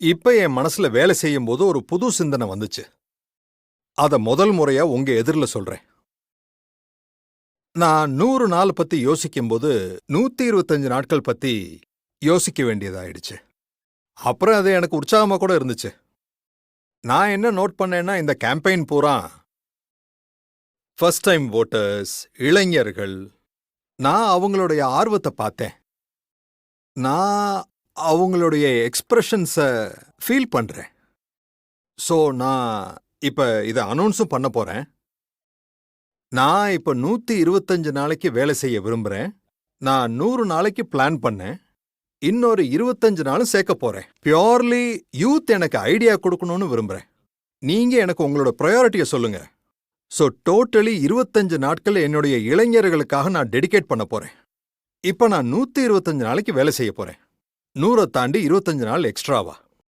இப்ப என் மனசுல வேலை செய்யும் போது ஒரு புது சிந்தனை வந்துச்சு. அத முதல் முறையா உங்க எதிரில் சொல்றேன். நான் நூறு நாள் பத்தி யோசிக்கும்போது நூத்தி இருபத்தஞ்சு நாட்கள் பத்தி யோசிக்க வேண்டியதாயிடுச்சு. அப்புறம் அது எனக்கு உற்சாகமா கூட இருந்துச்சு. நான் என்ன நோட் பண்ணேன்னா இந்த கேம்பெயின் பூரா ஃபர்ஸ்ட் டைம் ஓட்டர்ஸ் இளைஞர்கள் நான் அவங்களுடைய ஆர்வத்தை பார்த்தேன். நான் அவங்களுடைய எக்ஸ்ப்ரெஷன்ஸை ஃபீல் பண்றேன். ஸோ நான் இப்ப இதை அனௌன்ஸும் பண்ண போறேன். நான் இப்ப நூத்தி இருபத்தஞ்சு நாளைக்கு வேலை செய்ய விரும்புறேன். நான் நூறு நாளைக்கு பிளான் பண்ணேன். இன்னொரு இருபத்தஞ்சு நாளும் சேர்க்க போறேன். பியோர்லி யூத் எனக்கு ஐடியா கொடுக்கணும்னு விரும்புறேன். நீங்க எனக்கு உங்களோட ப்ரையாரிட்டியை சொல்லுங்க. ஸோ டோட்டலி இருபத்தஞ்சு நாட்கள் என்னுடைய இளைஞர்களுக்காக நான் டெடிகேட் பண்ண போறேன். இப்ப நான் நூத்தி இருபத்தஞ்சு நாளைக்கு வேலை செய்ய போறேன். நூறை தாண்டி இருபத்தஞ்சு நாள் எக்ஸ்ட்ராவா